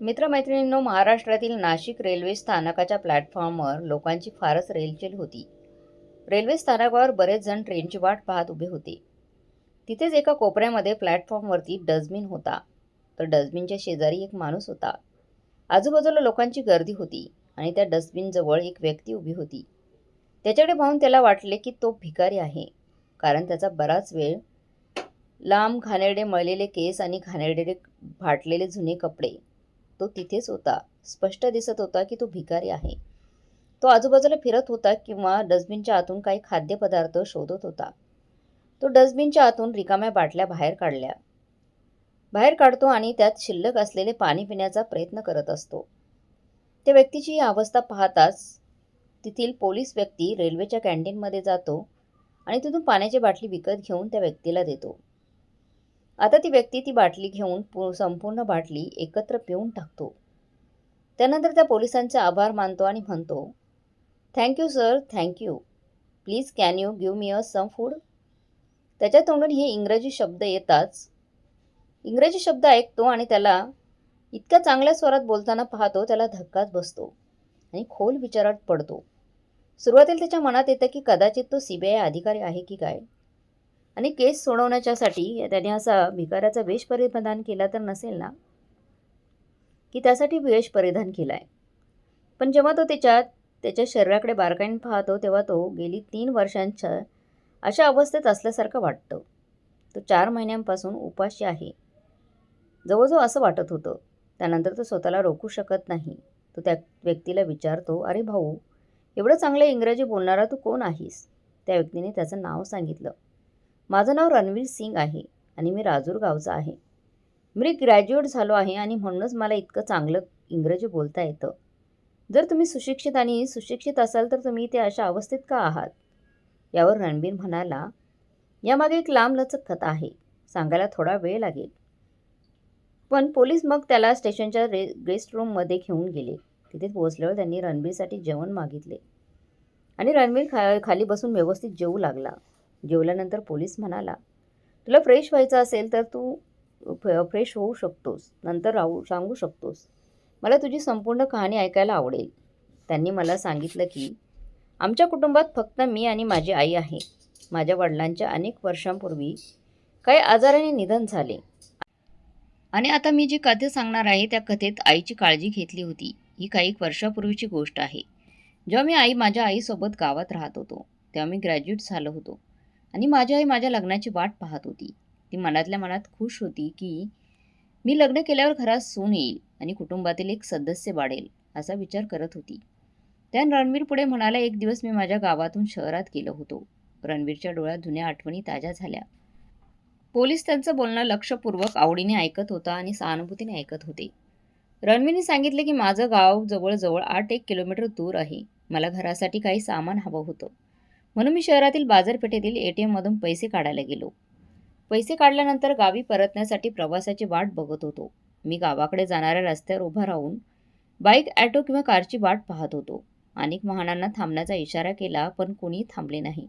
मित्रमैत्रिणींनो महाराष्ट्रातील नाशिक रेल्वे स्थानकाच्या प्लॅटफॉर्मवर लोकांची फारच रेलचेल होती. रेल्वे स्थानकावर बरेच जण ट्रेनची वाट पाहत उभे होते. तिथेच एका कोपऱ्यामध्ये प्लॅटफॉर्मवरती डस्टबिन होता. तर डस्टबिनच्या शेजारी एक माणूस होता. आजूबाजूला लोकांची गर्दी होती आणि त्या डस्टबिनजवळ एक व्यक्ती उभी होती. त्याच्याकडे पाहून त्याला वाटले की तो भिकारी आहे कारण त्याचा बराच वेळ लांब घाणेरडे मळलेले केस आणि घाणेरडे फाटलेले जुने कपडे तो तिथेच होता. स्पष्ट दिसत होता की तो भिकारी आहे. तो आजूबाजूला फिरत होता किंवा डस्टबिनच्या आतून काही खाद्यपदार्थ शोधत होता. तो डस्टबिनच्या आतून रिकाम्या बाटल्या बाहेर काढल्या. बाहेर काढतो आणि त्यात शिल्लक असलेले पाणी पिण्याचा प्रयत्न करत असतो. त्या व्यक्तीची ही अवस्था पाहताच तेथील पोलीस व्यक्ती रेल्वेच्या कॅन्टीनमध्ये जातो आणि तिथून पाण्याची बाटली विकत घेऊन त्या व्यक्तीला देतो. आता ती व्यक्ती ती बाटली घेऊन संपूर्ण बाटली एकत्र पिऊन टाकतो. त्यानंतर त्या पोलिसांचे आभार मानतो आणि म्हणतो thank you sir thank you please can you give me a some food त्याच्या तोंडून हे इंग्रजी शब्द येताच इंग्रजी शब्द ऐकतो आणि त्याला इतक्या चांगल्या स्वरात बोलताना पाहतो त्याला धक्काच बसतो आणि खोल विचारात पडतो. सुरुवातीला त्याच्या मनात येतं की कदाचित तो सी बी आय अधिकारी आहे की काय? आणि केस सोडवण्याच्यासाठी त्याने असा भिकाऱ्याचा वेश परिधान केला तर नसेल ना? की त्यासाठी वेश परिधान केला आहे पण जेव्हा तो त्याच्यात त्याच्या शरीराकडे बारकाईन पाहतो तेव्हा तो गेली तीन वर्षांच्या अशा अवस्थेत असल्यासारखं वाटतं. तो चार महिन्यांपासून उपाशी आहे. जवळजवळ असं वाटत होतं. त्यानंतर तो स्वतःला रोखू शकत नाही. तो त्या व्यक्तीला विचारतो अरे भाऊ एवढं चांगलं इंग्रजी बोलणारा तू कोण आहेस? त्या व्यक्तीने त्याचं नाव सांगितलं. माझं नाव रणवीर सिंग आहे आणि मी राजूर गावचा आहे. मी ग्रॅज्युएट झालो आहे आणि म्हणूनच मला इतकं चांगलं इंग्रजी बोलता येतं. जर तुम्ही सुशिक्षित आणि सुशिक्षित असाल तर तुम्ही ते अशा अवस्थेत का आहात? यावर रणबीर म्हणाला यामागे एक लांबलचक कथा आहे. सांगायला थोडा वेळ लागेल. पण पोलीस मग त्याला स्टेशनच्या रे गेस्ट रूममध्ये घेऊन गेले. तिथे पोहोचल्यावर त्यांनी रणबीरसाठी जेवण मागितले. आणि रणबीर खा खाली बसून व्यवस्थित जेवू लागला. जेवल्यानंतर पोलीस म्हणाला तुला फ्रेश व्हायचं असेल तर तू फ्रेश होऊ शकतोस. नंतर राहू सांगू शकतोस. मला तुझी संपूर्ण कहाणी ऐकायला आवडेल. त्यांनी मला सांगितलं की आमच्या कुटुंबात फक्त मी आणि माझी आई आहे. माझ्या वडिलांच्या अनेक वर्षांपूर्वी काही आजाराने निधन झाले. आणि आता मी जी कथा सांगणार आहे त्या कथेत आईची काळजी घेतली होती. ही काही वर्षापूर्वीची गोष्ट आहे. जेव्हा मी आई माझ्या आईसोबत गावात राहत होतो तेव्हा मी ग्रॅज्युएट झालो होतो. आणि माझी आई माझ्या लग्नाची वाट पाहत होती. ती मनातल्या मनात खुश होती की मी लग्न केल्यावर घरात सून येईल आणि कुटुंबातील एक सदस्य वाढेल असा विचार करत होती. त्या रणवीर पुढे म्हणाला एक दिवस मी माझ्या गावातून शहरात गेलो होतो रणवीरच्या डोळ्यात जुन्या आठवणी ताज्या झाल्या. पोलीस त्यांचं बोलणं लक्षपूर्वक आवडीने ऐकत होता आणि सहानुभूतीने ऐकत होते. रणवीरने सांगितले की माझं गाव जवळजवळ आठ एक किलोमीटर दूर आहे. मला घरासाठी काही सामान हवं होतं. म्हणून मी शहरातील बाजारपेठेतील ए टी एममधून पैसे काढायला गेलो. पैसे काढल्यानंतर गावी परतण्यासाठी प्रवासाची वाट बघत होतो. मी गावाकडे जाणाऱ्या रस्त्यावर उभा राहून बाईक ॲटो किंवा कारची वाट पाहत होतो. अनेक वाहनांना थांबण्याचा इशारा केला पण कोणी थांबले नाही.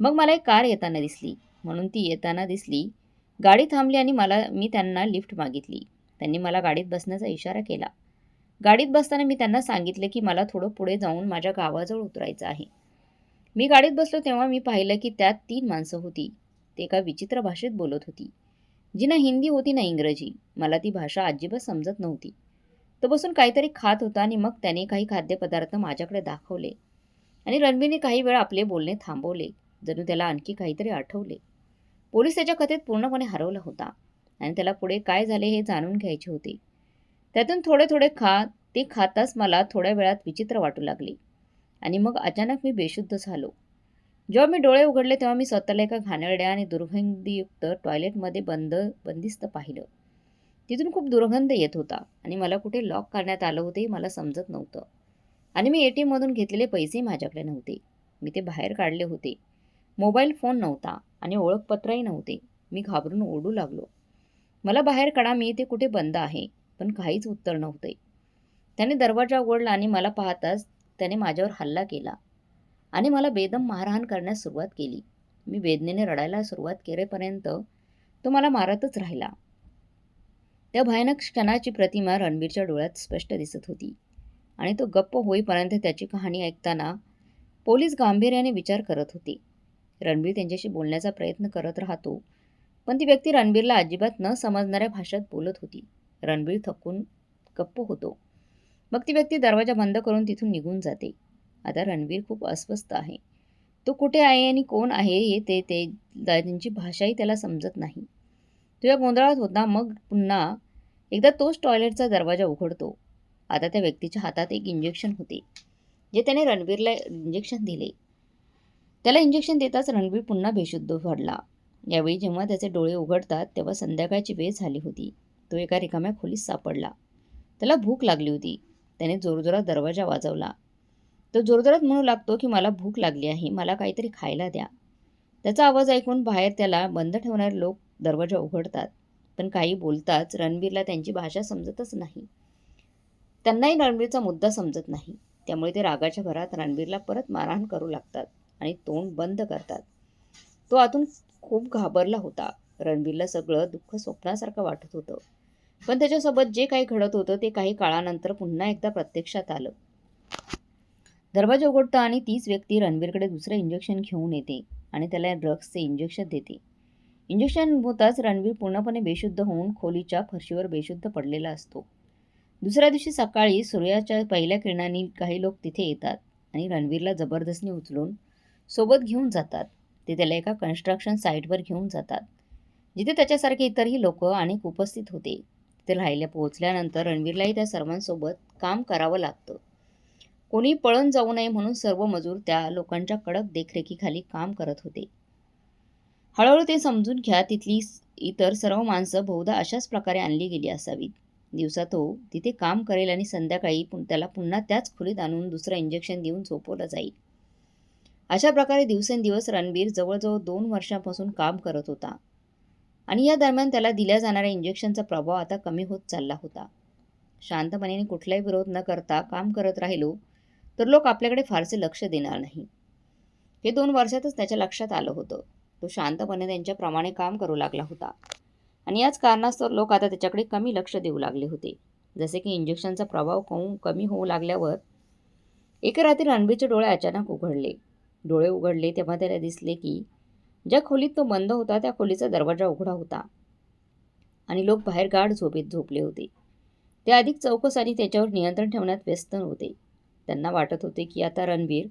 मग मला एक कार येताना दिसली. म्हणून ती येताना दिसली. गाडी थांबली आणि मला मी त्यांना लिफ्ट मागितली. त्यांनी मला गाडीत बसण्याचा इशारा केला. गाडीत बसताना मी त्यांना सांगितले की मला थोडं पुढे जाऊन माझ्या गावाजवळ उतरायचं आहे. मी गाडीत बसलो तेव्हा मी पाहिलं की त्यात तीन माणसं होती. ते एका विचित्र भाषेत बोलत होती. जी ना हिंदी होती ना इंग्रजी मला ती भाषा अजिबात समजत नव्हती. तो बसून काहीतरी खात होता आणि मग त्याने काही खाद्यपदार्थ माझ्याकडे दाखवले. आणि रणबीरने काही वेळा आपले बोलणे थांबवले जणू त्याला आणखी काहीतरी आठवले. पोलीस त्याच्या कथेत पूर्णपणे हरवला होता आणि त्याला पुढे काय झाले हे जाणून घ्यायचे होते. त्यातून थोडे थोडे खा ते खाताच मला थोड्या वेळात विचित्र वाटू लागले. आणि मग अचानक मी बेशुद्ध झालो. जेव्हा मी डोळे उघडले तेव्हा मी स्वतःला एका घाणेरड्या आणि दुर्गंधीयुक्त टॉयलेटमध्ये बंद बंदिस्त पाहिलं. तिथून खूप दुर्गंध येत होता आणि मला कुठे लॉक करण्यात आलं होते मला समजत नव्हतं. आणि मी ए टी एममधून घेतलेले पैसे माझ्याकडे नव्हते. मी ते बाहेर काढले होते. मोबाईल फोन नव्हता आणि ओळखपत्रही नव्हते. मी घाबरून ओढू लागलो. मला बाहेर काढा मी इथे कुठे बंद आहे? पण काहीच उत्तर नव्हते. त्याने दरवाजा उघडला आणि मला पाहताच त्याने माझ्यावर हल्ला केला आणि मला बेदम मारहाण करण्यास सुरुवात केली. मी वेदनेने रडायला सुरुवात केरेपर्यंत तो मला मारतच राहिला. त्या भयानक क्षणाची प्रतिमा रणबीरच्या डोळ्यात स्पष्ट दिसत होती आणि तो गप्प होईपर्यंत त्याची कहाणी ऐकताना पोलीस गांभीर्याने विचार करत होते. रणबीर त्यांच्याशी बोलण्याचा प्रयत्न करत राहतो पण ती व्यक्ती रणबीरला अजिबात न समजणाऱ्या भाषेत बोलत होती. रणबीर थकून गप्प होतो. मग ती व्यक्ती दरवाजा बंद करून तिथून निघून जाते. आता रणवीर खूप अस्वस्थ आहे. तो कुठे आहे आणि कोण आहे हे ते ते त्यांची भाषाही त्याला समजत नाही. तो या गोंधळात होता मग पुन्हा एकदा तोच टॉयलेटचा दरवाजा उघडतो. आता त्या व्यक्तीच्या हातात एक इंजेक्शन होते जे त्याने रणबीरला इंजेक्शन दिले. त्याला इंजेक्शन देताच रणबीर पुन्हा बेशुद्ध पडला. यावेळी जेव्हा त्याचे डोळे उघडतात तेव्हा संध्याकाळची वेळ झाली होती. तो एका रिकाम्या खोलीत सापडला. त्याला भूक लागली होती. त्याने जोरजोरात दरवाजा वाजवला. तो जोरजोरात म्हणू लागतो की मला भूक लागली आहे मला काहीतरी खायला द्या. त्याचा आवाज ऐकून बाहेर त्याला बंद ठेवणारे लोक दरवाजा उघडतात पण काही बोलताच रणबीरला त्यांची भाषा समजतच नाही. त्यांनाही रणबीरचा मुद्दा समजत नाही. त्यामुळे ते रागाच्या भरात रणबीरला परत मारहाण करू लागतात आणि तोंड बंद करतात. तो आतून खूप घाबरला होता. रणबीरला सगळं दुःख स्वप्नासारखं वाटत होतं. पण त्याच्यासोबत जे काही घडत होतं ते काही काळानंतर पुन्हा एकदा प्रत्यक्षात आलं. दरवाजा उघडतं आणि तीच व्यक्ती रणबीरकडे दुसरं इंजेक्शन घेऊन येते आणि त्याला ड्रग्सचे इंजेक्शन देते. इंजेक्शन होताच रणबीर पूर्णपणे बेशुद्ध होऊन खोलीच्या फरशीवर बेशुद्ध पडलेला असतो. दुसऱ्या दिवशी सकाळी सूर्याच्या पहिल्या किरणांनी काही लोक तिथे येतात आणि रणवीरला जबरदस्तीने उचलून सोबत घेऊन जातात. ते त्याला एका कन्स्ट्रक्शन साईटवर घेऊन जातात जिथे त्याच्यासारखे इतरही लोक अनेक उपस्थित होते. ते राहायला पोहोचल्यानंतर रणवीरलाही त्या सर्वांसोबत काम करावं लागतं. कोणी पळून जाऊ नये म्हणून सर्व मजूर त्या लोकांच्या कडक देखरेखीखाली काम करत होते. हळूहळू ते समजून घ्या तिथली इतर सर्व माणसं बहुधा अशाच प्रकारे आणली गेली असावीत. दिवसा तो हो, तिथे काम करेल आणि संध्याकाळी पुन त्याला पुन्हा त्याच खोलीत आणून दुसरं इंजेक्शन देऊन झोपवलं जाईल. अशा प्रकारे दिवसेंदिवस रणबीर जवळजवळ दोन वर्षांपासून काम करत होता. आणि या दरम्यान त्याला दिल्या जाणाऱ्या इंजेक्शनचा प्रभाव आता कमी होत चालला होता. शांतपणे कुठलाही विरोध न करता काम करत राहिलो तर लोक आपल्याकडे फारसे लक्ष देणार नाही. हे दोन वर्षातच त्याच्या लक्षात आलं होतं. तो शांतपणे त्यांच्याप्रमाणे काम करू लागला होता. आणि याच कारणास्तव लोक आता त्याच्याकडे कमी लक्ष देऊ लागले होते. जसे की इंजेक्शनचा प्रभाव कमी कमी होऊ लागल्यावर एका रात्री रणबीरचे डोळे अचानक उघडले. डोळे उघडले तेव्हा त्याला दिसले की ज्या खोलीत तो बंद होता त्या खोलीचा दरवाजा उघडा होता. आणि लोक बाहेर गाढ झोपेत झोपले होते. ते अधिक चौकस आणि त्याच्यावर नियंत्रण ठेवण्यात व्यस्त होते त्यांना वाटत होते की आता रणबीर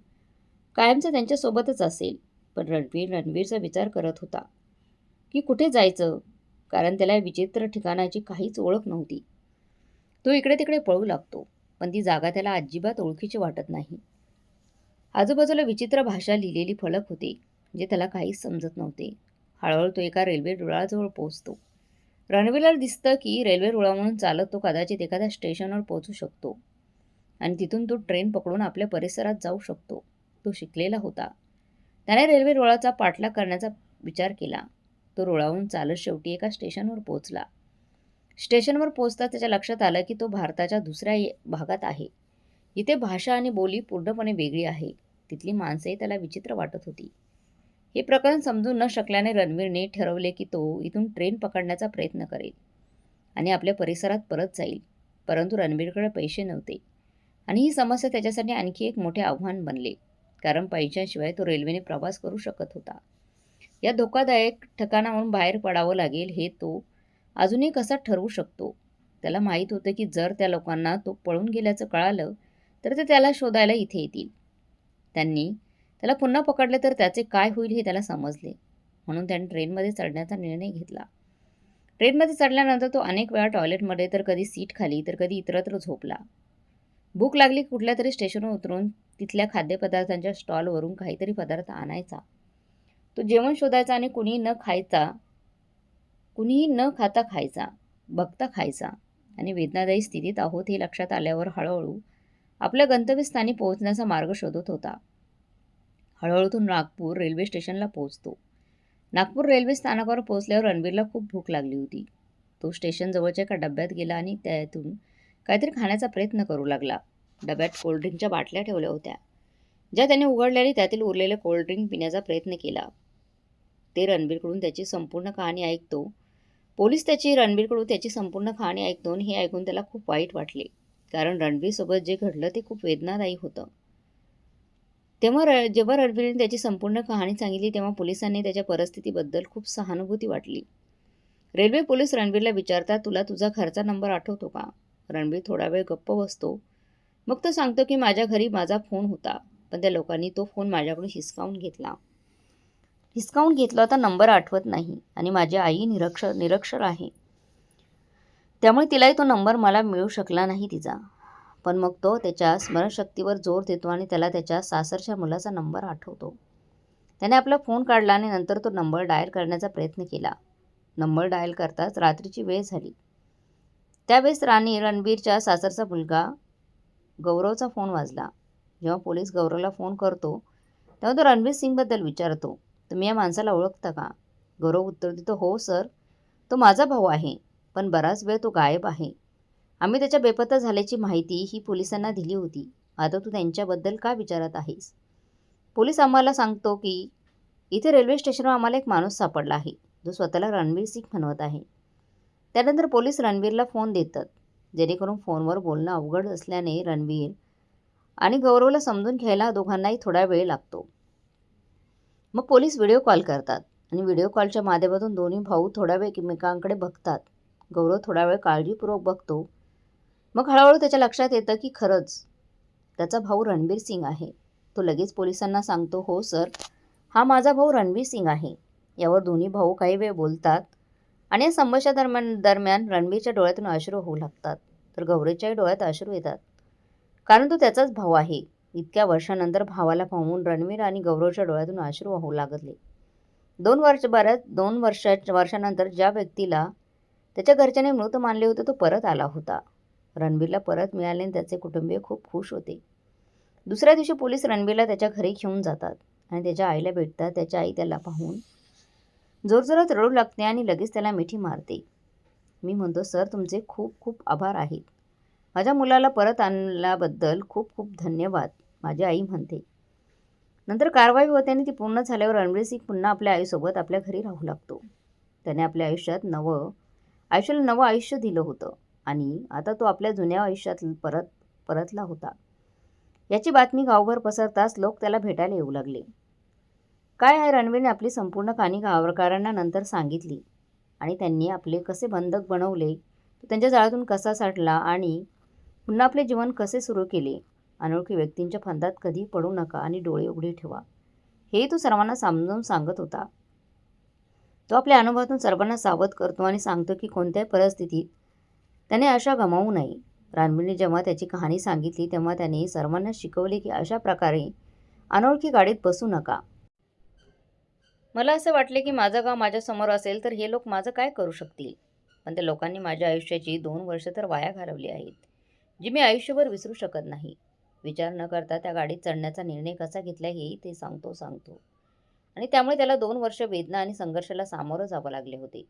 कायमचा त्यांच्यासोबतच असेल पण रणबीर रणबीरचा विचार करत होता की कुठे जायचं? कारण त्याला विचित्र ठिकाणाची काहीच ओळख नव्हती. तो इकडे तिकडे पळू लागतो पण ती जागा त्याला अजिबात ओळखीची वाटत नाही. आजूबाजूला विचित्र भाषा लिहिलेली फलक होते. जे त्याला काहीच समजत नव्हते. हळूहळू तो एका रेल्वे रुळाजवळ पोहोचतो. रणवीरला दिसतं की रेल्वे रुळावरून चालत तो कदाचित एखाद्या स्टेशनवर पोहोचू शकतो. आणि तिथून तो ट्रेन पकडून आपल्या परिसरात जाऊ शकतो. तो शिकलेला होता. त्याने रेल्वे रुळाचा पाठलाग करण्याचा विचार केला. तो रुळावून चालत शेवटी एका स्टेशनवर पोहोचला. स्टेशनवर पोहोचताच त्याच्या लक्षात आलं की तो भारताच्या दुसऱ्या भागात आहे. इथे भाषा आणि बोली पूर्णपणे वेगळी आहे. तिथली माणसंही त्याला विचित्र वाटत होती. हे प्रकरण समजू न शकल्याने रणवीरने ठरवले की तो इथून ट्रेन पकडण्याचा प्रयत्न करेल आणि आपल्या परिसरात परत जाईल. परंतु रणवीरकडे पैसे नव्हते आणि ही समस्या त्याच्यासाठी आणखी एक मोठे आव्हान बनले. कारण पैशांशिवाय तो रेल्वेने प्रवास करू शकत होता. या धोकादायक ठिकाणाहून बाहेर पडावं लागेल हे तो अजूनही कसा ठरवू शकतो? त्याला माहीत होतं की जर त्या लोकांना तो पळून गेल्याचं कळालं तर ते त्याला शोधायला इथे येतील. त्यांनी त्याला पुन्हा पकडले तर त्याचे काय होईल हे त्याला समजले. म्हणून त्याने ट्रेनमध्ये चढण्याचा निर्णय घेतला. ट्रेनमध्ये चढल्यानंतर तो अनेक वेळा टॉयलेटमध्ये तर कधी सीट खाली तर कधी इतरत्र झोपला. भूक लागली कुठल्या तरी स्टेशनवर उतरून तिथल्या खाद्यपदार्थांच्या स्टॉलवरून काहीतरी पदार्थ आणायचा. तो जेवण शोधायचा आणि कुणीही न खायचा कुणीही न खाता खायचा बघता खायचा. आणि वेदनादायी स्थितीत आहोत हे लक्षात आल्यावर हळूहळू आपल्या गंतव्यस्थानी पोहोचण्याचा मार्ग शोधत होता. हळूहळू नागपूर रेल्वे स्टेशनला पोहोचतो. नागपूर रेल्वे स्थानकावर पोहोचल्यावर रणबीरला खूप भूक लागली होती. तो स्टेशनजवळच्या एका डब्यात गेला आणि त्यातून काहीतरी खाण्याचा प्रयत्न करू लागला. डब्यात कोल्ड्रिंकच्या बाटल्या ठेवल्या होत्या. ज्या त्याने उघडल्याने त्यातील उरलेले कोल्ड्रिंक पिण्याचा प्रयत्न केला. ते रणबीरकडून त्याची संपूर्ण कहाणी ऐकतो. पोलीस त्याची रणबीरकडून त्याची संपूर्ण कहाणी ऐकतो आणि हे ऐकून त्याला खूप वाईट वाटले. कारण रणबीरसोबत जे घडलं ते खूप वेदनादायी होतं. तेव्हा र जेव्हा रणबीरने त्याची संपूर्ण कहाणी सांगितली तेव्हा पोलिसांनी त्याच्या परिस्थितीबद्दल खूप सहानुभूती वाटली. रेल्वे पोलीस रणबीरला विचारतात तुला तुझा घरचा नंबर आठवतो का? रणबीर थोडा वेळ गप्प बसतो. मग तो सांगतो की माझ्या घरी माझा फोन होता पण त्या लोकांनी तो फोन माझ्याकडून हिसकावून घेतला. हिसकावून घेतला तर नंबर आठवत नाही आणि माझी आई निरक्षर निरक्षर आहे. त्यामुळे तिलाही तो नंबर मला मिळू शकला नाही तिचा. पण मग तो त्याच्या स्मरणशक्तीवर जोर देतो आणि त्याला त्याच्या सासरच्या मुलाचा नंबर आठवतो. त्याने आपला फोन काढला आणि नंतर तो नंबर डायल करण्याचा प्रयत्न केला. नंबर डायल करताच रात्रीची वेळ झाली. त्यावेळेस राणी रणबीरच्या सासरचा मुलगा गौरवचा फोन वाजला. जेव्हा पोलीस गौरवला फोन करतो तेव्हा तो रणबीर सिंगबद्दल विचारतो तुम्ही या माणसाला ओळखता का? गौरव उत्तर देतो हो सर. तो माझा भाऊ आहे पण बराच वेळ तो गायब आहे. आम्ही त्याच्या बेपत्ता झाल्याची माहिती ही पोलिसांना दिली होती. आता तू त्यांच्याबद्दल का विचारत आहेस? पोलीस आम्हाला सांगतो की इथे रेल्वे स्टेशनवर आम्हाला एक माणूस सापडला आहे. जो स्वतःला रणवीर सिंग म्हणवत आहे. त्यानंतर पोलीस रणवीरला फोन देतात. जेणेकरून फोनवर बोलणं अवघड असल्याने रणवीर आणि गौरवला समजून घ्यायला दोघांनाही थोडा वेळ लागतो. मग पोलीस व्हिडिओ कॉल करतात आणि व्हिडिओ कॉलच्या माध्यमातून दोन्ही भाऊ थोडा वेळ एकमेकांकडे बघतात. गौरव थोडा वेळ काळजीपूर्वक बघतो मग हळूहळू त्याच्या लक्षात येतं की खरंच त्याचा भाऊ रणबीर सिंग आहे. तो लगेच पोलिसांना सांगतो हो सर हा माझा भाऊ रणबीर सिंग आहे. यावर दोन्ही भाऊ काही वेळ बोलतात आणि या संभाषणा दरम्यान दरम्यान रणबीरच्या डोळ्यातून अश्रू होऊ लागतात. तर गौरीच्याही डोळ्यात अश्रू येतात. कारण तो त्याचाच भाऊ आहे. इतक्या वर्षानंतर भावाला पाहून रणवीर आणि गौरवच्या डोळ्यातून अश्रू वाहू लागले. दोन वर्ष बऱ्याच दोन वर्षा वर्षानंतर ज्या व्यक्तीला त्याच्या घरच्याने मृत मानले होते तो परत आला होता. रणबीरला परत मिळाले आणि त्याचे कुटुंबीय खूप खुश होते. दुसऱ्या दिवशी पोलीस रणबीरला त्याच्या घरी घेऊन जातात आणि त्याच्या आईला भेटतात. त्याच्या आई त्याला पाहून जोरजोरात रडू लागते आणि लगेच त्याला मिठी मारते. मी म्हणतो सर तुमचे खूप खूप आभार आहेत. माझ्या मुलाला परत आणल्याबद्दल खूप खूप धन्यवाद माझी आई म्हणते. नंतर कारवाई होते आणि ती पूर्ण झाल्यावर रणवीर सिंग पुन्हा आपल्या आईसोबत आपल्या घरी राहू लागतो. त्याने आपल्या आयुष्यात नवं आयुष्याला नवं आयुष्य दिलं होतं. आणि आता तो आपल्या जुन्या आयुष्यात परत परतला होता. याची बातमी गावभर पसरताच लोक त्याला भेटायला येऊ लागले. काय आहे रणवीरने आपली संपूर्ण कहाणी गावकऱ्यांना नंतर सांगितली आणि त्यांनी आपले कसे बंधक बनवले तो त्यांच्या जाळ्यातून कसा साठला आणि पुन्हा आपले जीवन कसे सुरू केले अनोळखी व्यक्तींच्या फंदात कधी पडू नका आणि डोळे उघडे ठेवा हे तो सर्वांना समजावून सांगत होता. तो आपल्या अनुभवातून सर्वांना सावध करतो आणि सांगतो की कोणत्याही परिस्थितीत त्याने आशा गमावू नये. रानबीने जेव्हा त्याची कहाणी सांगितली तेव्हा त्याने सर्वांना शिकवले की अशा प्रकारे अनोळखी गाडीत बसू नका. मला असं वाटले की माझं गाव माझ्यासमोर असेल तर हे लोक माझं काय करू शकतील? पण त्या लोकांनी माझ्या आयुष्याची दोन वर्ष तर वाया घालवली आहेत जी मी आयुष्यभर विसरू शकत नाही. विचार न करता त्या गाडीत चढण्याचा निर्णय कसा घेतला हेही ते सांगतो सांगतो. आणि त्यामुळे त्याला दोन वर्ष वेदना आणि संघर्षाला सामोरं जावं लागले होते.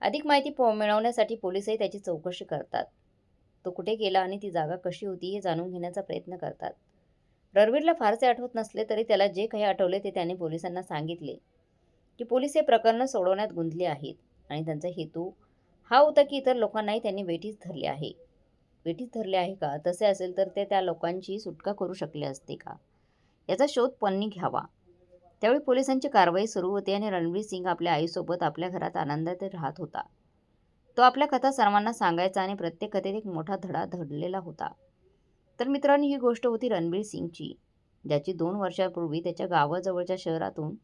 अधिक माहिती पो मिळवण्यासाठी पोलिसही त्याची चौकशी करतात. तो कुठे गेला आणि ती जागा कशी होती हे जाणून घेण्याचा प्रयत्न करतात. रणवीरला फारसे आठवत नसले तरी त्याला जे काही आठवले ते त्याने पोलिसांना सांगितले. की पोलीस हे प्रकरण सोडवण्यात गुंतले आहेत आणि त्यांचा हेतू हा होता की इतर लोकांनाही त्यांनी वेठीस धरले आहे. वेठीस धरले आहे का? तसे असेल तर ते त्या लोकांची सुटका करू शकले असते का? याचा शोध पन्नी घ्यावा. त्यावेळी पोलिसांची कारवाई सुरू होते आणि रणवीर सिंग आपल्या आईसोबत आपल्या घरात आनंदात राहत होता. तो आपल्या कथा सर्वांना सांगायचा आणि प्रत्येक कथेत एक मोठा धडा धडलेला होता. तर मित्रांनो ही गोष्ट होती रणबीर सिंगची ज्याची दोन वर्षापूर्वी त्याच्या गावाजवळच्या शहरातून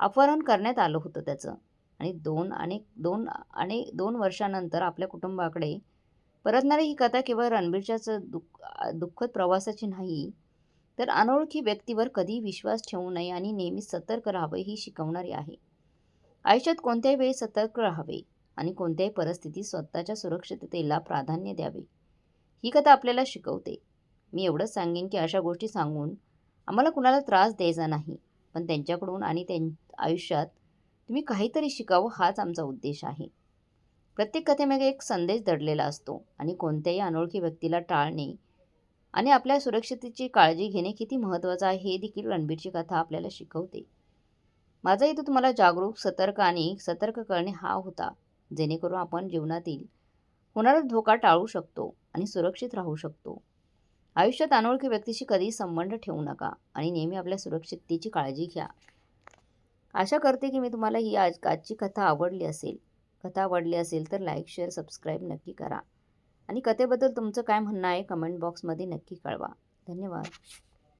अपहरण करण्यात आलं होतं त्याचं. आणि दोन अनेक दोन अनेक दोन वर्षानंतर आपल्या कुटुंबाकडे परतणारी ही कथा केवळ रणबीरच्याच दुःख दुःखद प्रवासाची नाही तर अनोळखी व्यक्तीवर कधी विश्वास ठेवू नये आणि नेहमी सतर्क राहावे ही शिकवणारी आहे. आयुष्यात कोणत्याही वेळी सतर्क राहावे आणि कोणत्याही परिस्थितीत स्वतःच्या सुरक्षिततेला प्राधान्य द्यावे. ही कथा आपल्याला शिकवते. मी एवढंच सांगेन की अशा गोष्टी सांगून आम्हाला कुणाला त्रास द्यायचा नाही पण त्यांच्याकडून आणि त्यां आयुष्यात तुम्ही काहीतरी शिकावं हाच आमचा उद्देश आहे. प्रत्येक कथेमागे एक संदेश दडलेला असतो आणि कोणत्याही अनोळखी व्यक्तीला टाळणे आणि आपल्या सुरक्षितेची काळजी घेणे किती महत्त्वाचं आहे हे देखील रणबीरची कथा आपल्याला शिकवते. माझा इथं तुम्हाला जागरूक सतर्क आणि सतर्क करणे हा होता जेणेकरून आपण जीवनातील होणारा धोका टाळू शकतो आणि सुरक्षित राहू शकतो. आयुष्यात अनोळखी व्यक्तीशी कधी संबंध ठेवू नका आणि नेहमी आपल्या सुरक्षिततेची काळजी घ्या. आशा करते की मी तुम्हाला ही आज आजची कथा आवडली असेल. कथा आवडली असेल तर लाईक शेअर सबस्क्राईब नक्की करा. आणि कथेबद्दल तुमचं काय म्हणणं आहे कमेंट बॉक्समध्ये नक्की कळवा. धन्यवाद.